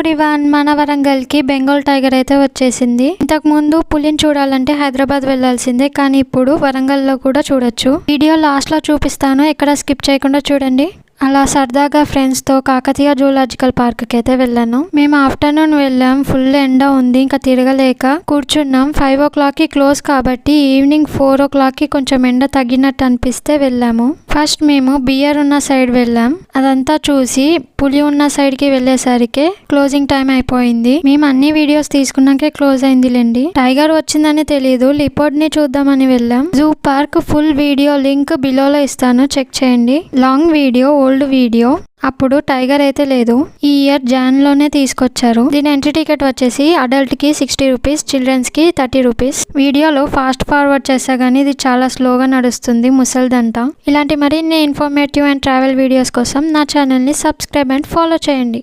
Everyone మన వరంగల్కి Bengal tiger అయితే వచ్చేసింది. ఇంతకు ముందు పులిని చూడాలంటే హైదరాబాద్ వెళ్ళాల్సిందే కానీ ఇప్పుడు వరంగల్లో కూడా చూడొచ్చు. వీడియో లాస్ట్లో చూపిస్తాను ఎక్కడ స్కిప్ చేయకుండా చూడండి. అలా సరదాగా ఫ్రెండ్స్తో కాకతీయ జూలాజికల్ పార్క్కి అయితే వెళ్ళాను. మేము ఆఫ్టర్నూన్ వెళ్ళాం ఫుల్ ఎండ ఉంది ఇంకా తిరగలేక కూర్చున్నాం. ఫైవ్ ఓ క్లాక్కి క్లోజ్ కాబట్టి ఈవినింగ్ ఫోర్ ఓ క్లాక్కి కొంచెం ఎండ తగ్గినట్టు అనిపిస్తే వెళ్ళాము. ఫస్ట్ మేము బియర్ ఉన్న సైడ్ వెళ్ళాం. అదంతా చూసి పులి ఉన్న సైడ్కి వెళ్ళేసరికి క్లోజింగ్ టైం అయిపోయింది. మేము అన్ని వీడియోస్ తీసుకున్నాకే క్లోజ్ అయిందిలేండి. టైగర్ వచ్చిందని తెలియదు లిపోర్డ్ని చూద్దామని వెళ్ళాం. Zoo park full video link బిలోలో ఇస్తాను. చెక్ చేయండి. Long video old video. అప్పుడు టైగర్ అయితే లేదు. ఈ ఇయర్ జాన్లోనే తీసుకొచ్చారు. దీని ఎంట్రీ టికెట్ వచ్చేసి అడల్ట్కి సిక్స్టీ రూపీస్ చిల్డ్రన్స్కి థర్టీ రూపీస్ వీడియోలో ఫాస్ట్ ఫార్వర్డ్ చేస్తా గానీ ఇది చాలా స్లోగా నడుస్తుంది ముసల్దంట. ఇలాంటి మరిన్ని ఇన్ఫర్మేటివ్ అండ్ ట్రావెల్ వీడియోస్ కోసం నా ఛానల్ని సబ్స్క్రైబ్ అండ్ ఫాలో చేయండి.